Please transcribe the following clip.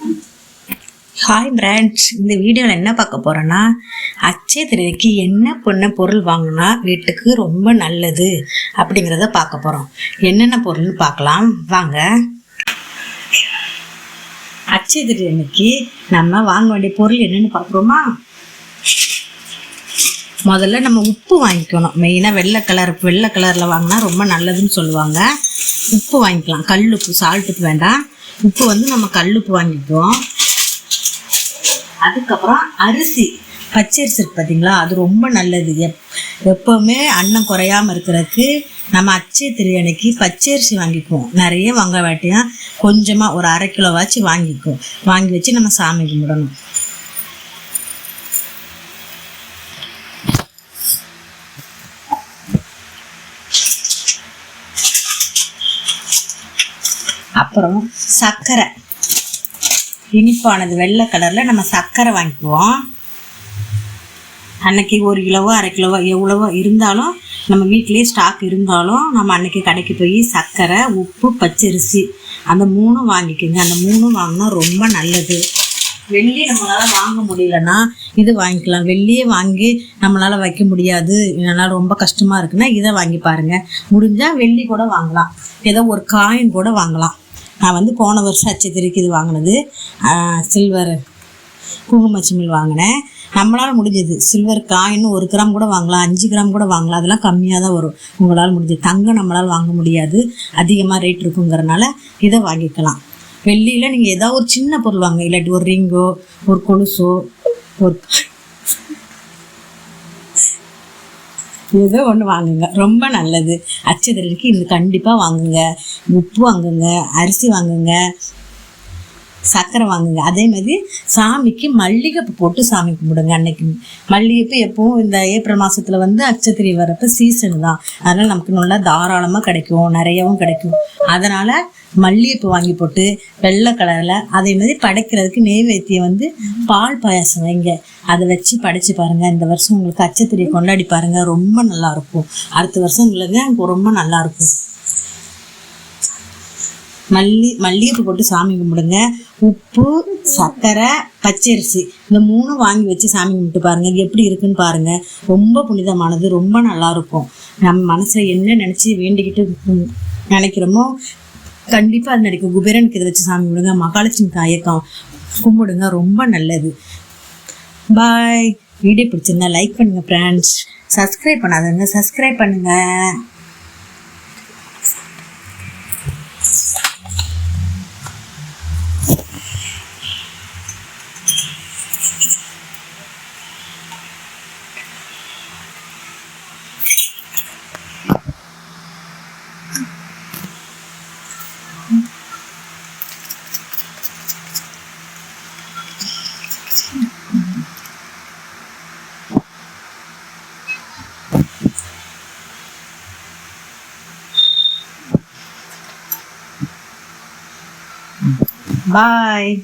Hi brands இந்த வீடியோவில் என்ன பார்க்க போகிறோன்னா அச்சய திருவிக்கு என்ன பொண்ண பொருள் வாங்கினா வீட்டுக்கு ரொம்ப நல்லது அப்படிங்கிறத பார்க்க போகிறோம் என்னென்ன பொருள்னு பார்க்கலாம். வாங்க. அச்சய திருவிக்கு நம்ம வாங்க வேண்டிய பொருள் என்னென்னு பார்க்குறோமா முதல்ல நம்ம உப்பு வாங்கிக்கணும். மெயினாக வெள்ளை கலர் வெள்ளை கலரில் வாங்கினா ரொம்ப நல்லதுன்னு சொல்லுவாங்க. உப்பு வாங்கிக்கலாம். கல் உப்பு சால்ட் உப்பு வேண்டாம். உப்பு வந்து நம்ம கல் உப்பு வாங்கிக்குவோம் அதுக்கப்புறம் அரிசி பச்சரிசி இருக்கு பார்த்தீங்களா அது ரொம்ப நல்லது. எப் எப்போவுமே அன்னம் குறையாம இருக்கிறதுக்கு நம்ம அச்சை திரியணைக்கு பச்சரிசி வாங்கிக்குவோம். நிறைய வாங்க வேட்டியும் கொஞ்சமாக ஒரு அரை கிலோவாச்சும் வாங்கிக்குவோம். வாங்கி வச்சு நம்ம சாமி கும்பிடணும். அப்புறம் சர்க்கரை இனிப்பானது வெள்ளை கலரில் நம்ம சர்க்கரை வாங்கிக்குவோம். அன்னைக்கு ஒரு கிலோவோ அரை கிலோவோ எவ்வளவோ இருந்தாலும் நம்ம வீட்டிலேயே ஸ்டாக் இருந்தாலும் நம்ம அன்னைக்கு கடைக்கு போய் சர்க்கரை உப்பு பச்சரிசி அந்த மூணும் வாங்கிக்கோங்க. அந்த மூணும் வாங்கினா ரொம்ப நல்லது. வெள்ளி நம்மளால் வாங்க முடியலன்னா இது வாங்கிக்கலாம். வெள்ளியே வாங்கி நம்மளால் வைக்க முடியாது. என்னால் ரொம்ப கஷ்டமாக இருக்குன்னா இதை வாங்கி பாருங்கள் முடிஞ்சால் வெள்ளி கூட வாங்கலாம். ஏதோ ஒரு காயின் கூட வாங்கலாம். நான் வந்து போன வருஷம் அச்சத்திரிக்கு இது வாங்கினது சில்வர் குங்குமச்சிமில் வாங்கினேன். நம்மளால் முடிஞ்சது. சில்வர் காயின் ஒரு கிராம் கூட வாங்கலாம் அஞ்சு கிராம் கூட வாங்கலாம். அதெல்லாம் கம்மியாக தான் வரும். உங்களால் முடிஞ்சது தங்கம் நம்மளால் வாங்க முடியாது. அதிகமாக ரேட் இருக்குங்கிறனால இதை வாங்கிக்கலாம். வெள்ளியில் நீங்கள் ஏதாவது ஒரு சின்ன பொருள் வாங்க இல்லாட்டி ஒரு ரிங்கோ ஒரு கொலுசோ ஒரு ஏதோ ஒன்று வாங்குங்க. ரொம்ப நல்லது. அச்சதலுக்கு இது கண்டிப்பாக வாங்குங்க. உப்பு வாங்குங்க. அரிசி வாங்குங்க. சர்க்கரை வாங்குங்க. அதே மாதிரி சாமிக்கு மல்லிகைப்பூ போட்டு சாமி கும்பிடுங்க அன்னைக்கு. மல்லிகைப்பூ எப்பவும் இந்த ஏப்ரல் மாதத்தில் வந்து அச்சத்திரி வரப்போ சீசன் தான். அதனால் நமக்கு நல்லா தாராளமாக கிடைக்கும். நிறையவும் கிடைக்கும். அதனால் மல்லிகைப்பூ வாங்கி போட்டு வெள்ளை கலரில் அதே மாதிரி படைக்கிறதுக்கு நெய்வேத்தியம் வந்து பால் பாயாசம் வைங்க. அதை வச்சு படைச்சு பாருங்கள் இந்த வருஷம் உங்களுக்கு அச்சத்திரியை கொண்டாடி பாருங்கள் ரொம்ப நல்லாயிருக்கும் அடுத்த வருஷம் உங்களுக்கு ரொம்ப நல்லாயிருக்கும் மல்லி மல்லிகைப்பூ போட்டு சாமி கும்பிடுங்க. உப்பு சர்க்கரை பச்சரிசி இந்த மூணும் வாங்கி வச்சு சாமி கும்பிட்டு பாருங்க. எப்படி இருக்குன்னு பாருங்க. ரொம்ப புனிதமானது ரொம்ப நல்லா இருக்கும் நம்ம மனசுல என்ன நினைச்சு வேண்டிக்கிட்டு நினைக்கிறோமோ கண்டிப்பாக அது நடிக்கும். குபேரனுக்கு இதை வச்சு சாமி கும்பிடுங்க. மகாலட்சுமி தாயக்கம் கும்பிடுங்க. ரொம்ப நல்லது. பாய் வீடியோ பிடிச்சிருந்தா லைக் பண்ணுங்க ஃப்ரெண்ட்ஸ் சப்ஸ்கிரைப் பண்ணாதவங்க சப்ஸ்கிரைப் பண்ணுங்கள் Bye.